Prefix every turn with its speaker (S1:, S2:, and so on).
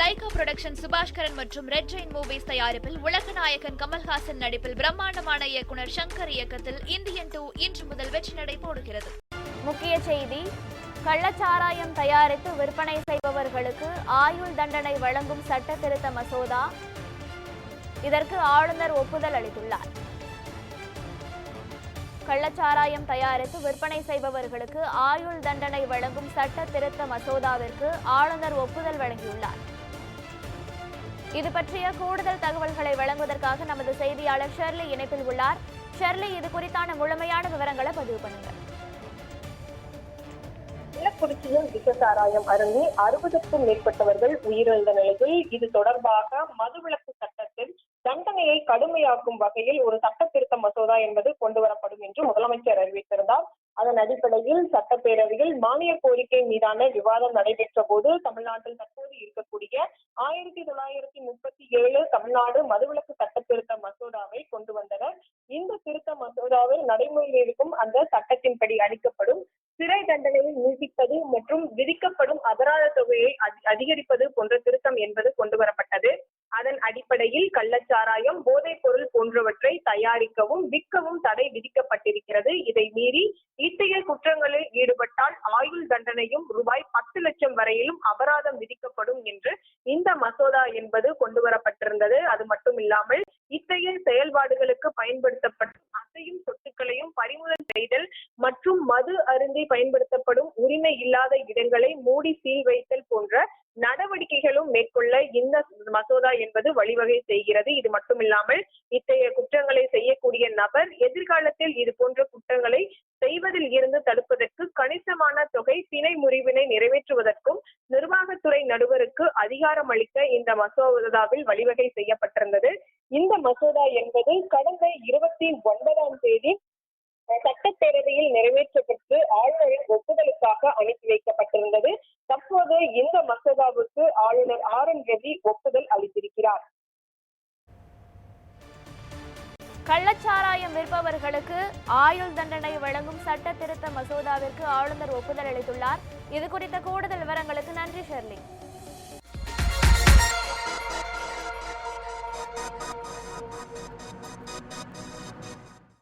S1: Lyca production Subaskaran மற்றும் red Jain movies தயாரிப்பில் உலக நாயகன் கமல்ஹாசன் நடிப்பில் பிரம்மாண்டமான இயக்குனர் சங்கர் இயக்கத்தில் இந்தியன் டூ இன்று முதல் வெற்றி நடை போடுகிறது.
S2: முக்கிய செய்தி கள்ளச்சாராயம் தயாரித்து விற்பனை செய்பவர்களுக்கு ஆயுள் தண்டனை வழங்கும் சட்ட திருத்த மசோதா இதற்கு ஆளுநர் ஒப்புதல் அளித்துள்ளார். கள்ளச்சாராயம் தயாரித்து விற்பனை செய்பவர்களுக்கு ஆயுள் தண்டனை வழங்கும் சட்ட திருத்த மசோதாவிற்கு ஆளுநர் ஒப்புதல் வழங்கியுள்ளார். இது பற்றிய கூடுதல் தகவல்களை வழங்குவதற்காக நமது செய்தியாளர் ஷெர்லி இணைப்பில் உள்ளார். ஷெர்லி இது குறித்தான முழுமையான விவரங்களை பதிவு பண்ணுங்க.
S3: கள்ளக்குறிச்சியில் விஷசாராயம் அருந்தி அறுபதுக்கும் மேற்பட்டவர்கள் உயிரிழந்த நிலையில் இது தொடர்பாக மதுவிலக்கு சட்டத்தில் தண்டனையை கடுமையாக்கும் வகையில் ஒரு சட்ட திருத்த மசோதா என்பது கொண்டு வரப்படும் என்று முதலமைச்சர் அறிவித்திருந்தார். அதன் அடிப்படையில் சட்டப்பேரவையில் மானிய கோரிக்கை மீதான விவாதம் நடைபெற்ற போது தமிழ்நாட்டில் தற்போது இருக்கக்கூடிய ஆயிரத்தி தொள்ளாயிரத்தி முப்பத்தி ஏழு தமிழ்நாடு மதுவிலக்கு சட்ட திருத்த மசோதாவை கொண்டு வந்தனர். இந்த திருத்த மசோதாவில் நடைமுறையில் இருக்கும் அந்த சட்டத்தின்படி அளிக்கப்படும் சிறை தண்டனையை நீட்டிப்பது மற்றும் விதிக்கப்படும் அபராத தொகையை அதி- அதிகரிப்பது போன்ற திருத்தம் என்பது கொண்டு வரப்பட்டது. அதன் அடிப்படையில் கள்ளச்சாராயம் போதைப் பொருள் போன்றவற்றை தயாரிக்கவும் விற்கவும் தடை விதிக்கப்பட்டிருக்கிறது. இதை மீறி இத்தகைய குற்றங்களில் ஈடுபட்டால் ஆயுள் தண்டனையும் ரூபாய் பத்து லட்சம் வரையிலும் அபராதம் விதிக்கப்படும் என்று இந்த மசோதா என்பது கொண்டுவரப்பட்டிருந்தது. அது மட்டும் இல்லாமல் இத்தகைய செயல்பாடுகளுக்கு பயன்படுத்தப்படும் அசையும் சொத்துக்களையும் பறிமுதல் செய்தல் மற்றும் மது அருந்தி பயன்படுத்தப்படும் உரிமை இல்லாத இடங்களை மூடி சீல் வைத்தல் போன்ற நடவடிக்கைகளும் மேற்கொள்ள இந்த மசோதா என்பது வழிவகை செய்கிறது. இது மட்டுமில்லாமல் இத்தகைய குற்றங்களை செய்யக்கூடிய நபர் எதிர்காலத்தில் இது போன்ற குற்றங்களை செய்வதில் இருந்து தடுப்பதற்கு கணிசமான தொகை பிணை முறிவினை நிறைவேற்றுவதற்கும் நிர்வாகத்துறை நடுவருக்கு அதிகாரம் அளிக்க இந்த மசோதாவில் வழிவகை செய்யப்பட்டிருந்தது. இந்த மசோதா என்பது கடந்த இருபத்தி ஒன்பதாம் தேதி சட்டப்பேரவையில் நிறைவேற்றப்பட்டு ஆளுநரின் ஒப்புதலுக்காக அனுப்பி வைக்கப்பட்டிருந்தது. தற்போது இந்த மசோதாவுக்கு ஆளுநர் ஆர் என் ரவி ஒப்புதல் அளித்திருக்கிறார்.
S2: கள்ளச்சாராயம் விற்பவர்களுக்கு ஆயுள் தண்டனை வழங்கும் சட்ட திருத்த மசோதாவிற்கு ஆளுநர் ஒப்புதல் அளித்துள்ளார். இது குறித்த கூடுதல் விவரங்களுக்கு நன்றி ஷெர்லிங்